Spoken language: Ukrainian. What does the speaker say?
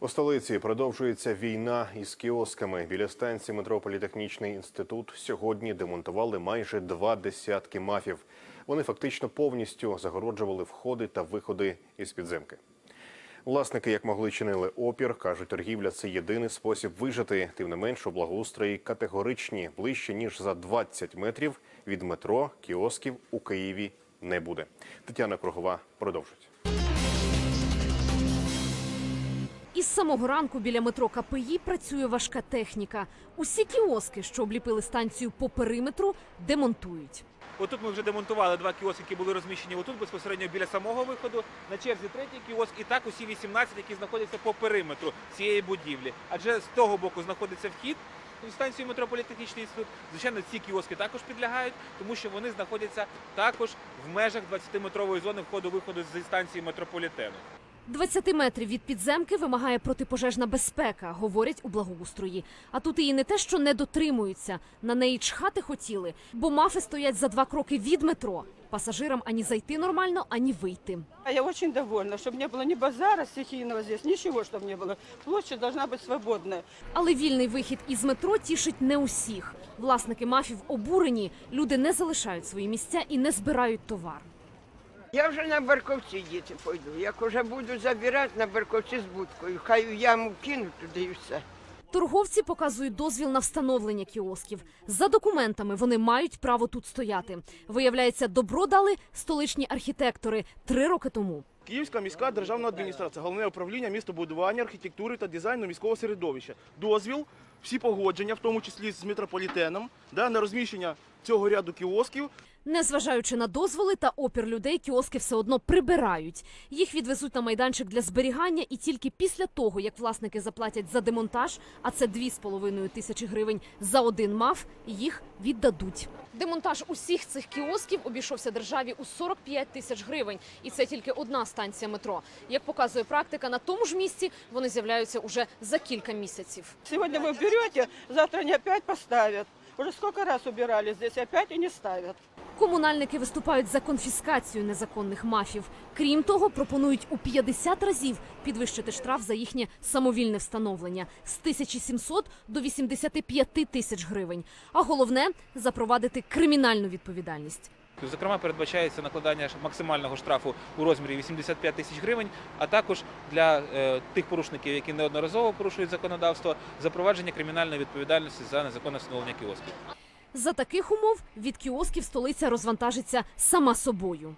У столиці продовжується війна із кіосками. Біля станції метро Політехнічний інститут сьогодні демонтували майже два десятки мафів. Вони фактично повністю загороджували входи та виходи із підземки. Власники, як могли, чинили опір. кажуть, торгівля це єдиний спосіб вижити. Тим не менш, у благоустрої категоричні ближче ніж за 20 метрів від метро кіосків у Києві не буде. Тетяна Кругова продовжить. Із самого ранку біля метро КПІ працює важка техніка. Усі кіоски, що обліпили станцію по периметру, демонтують. Отут ми вже демонтували два кіоски, які були розміщені отут безпосередньо біля самого виходу. На черзі третій кіоск і так усі 18, які знаходяться по периметру цієї будівлі. Адже з того боку знаходиться вхід в станцію метрополітехнічний інститут. Звичайно, ці кіоски також підлягають, тому що вони знаходяться також в межах 20-метрової зони входу-виходу зі станції метрополітену. 20 метрів від підземки вимагає протипожежна безпека, говорять у благоустрої. А тут її не те, що не дотримуються, на неї чхати хотіли, бо мафи стоять за два кроки від метро. Пасажирам ані зайти нормально, ані вийти. А Я очень довольна, чтобы не было ни базара стихийного здесь, ничего, чтобы не было. Площадь должна быть свободная. Але вільний вихід із метро тішить не усіх. Власники мафів обурені, люди не залишають свої місця і не збирають товар. Я вже на Барковці діти пойду. Як уже буду забирати на Барковці з будкою, хай у яму кинуть туди і все. Торговці показують дозвіл на встановлення кіосків. За документами вони мають право тут стояти. Виявляється, добро дали столичні архітектори три роки тому. Київська міська державна адміністрація, головне управління містобудування, архітектури та дизайну міського середовища. Дозвіл, всі погодження, в тому числі з метрополітеном, да, на розміщення цього ряду кіосків. Незважаючи на дозволи та опір людей, кіоски все одно прибирають. Їх відвезуть на майданчик для зберігання, і тільки після того, як власники заплатять за демонтаж, а це 2,5 тисячі гривень за один маф, їх віддадуть. Демонтаж усіх цих кіосків обійшовся державі у 45 тисяч гривень, і це тільки одна станція метро. Як показує практика, на тому ж місці вони з'являються уже за кілька місяців. Сегодня вы берете, завтра не опять поставят. Уже сколько раз убирали здесь, опять и не ставят. Комунальники виступають за конфіскацію незаконних мафів. Крім того, пропонують у 50 разів підвищити штраф за їхнє самовільне встановлення з 1700 до 85 тисяч гривень. А головне запровадити кримінальну відповідальність. Зокрема, передбачається накладання максимального штрафу у розмірі 85 тисяч гривень, а також для е, тих порушників, які неодноразово порушують законодавство, запровадження кримінальної відповідальності за незаконне встановлення кіосків. За таких умов від кіосків столиця розвантажиться сама собою.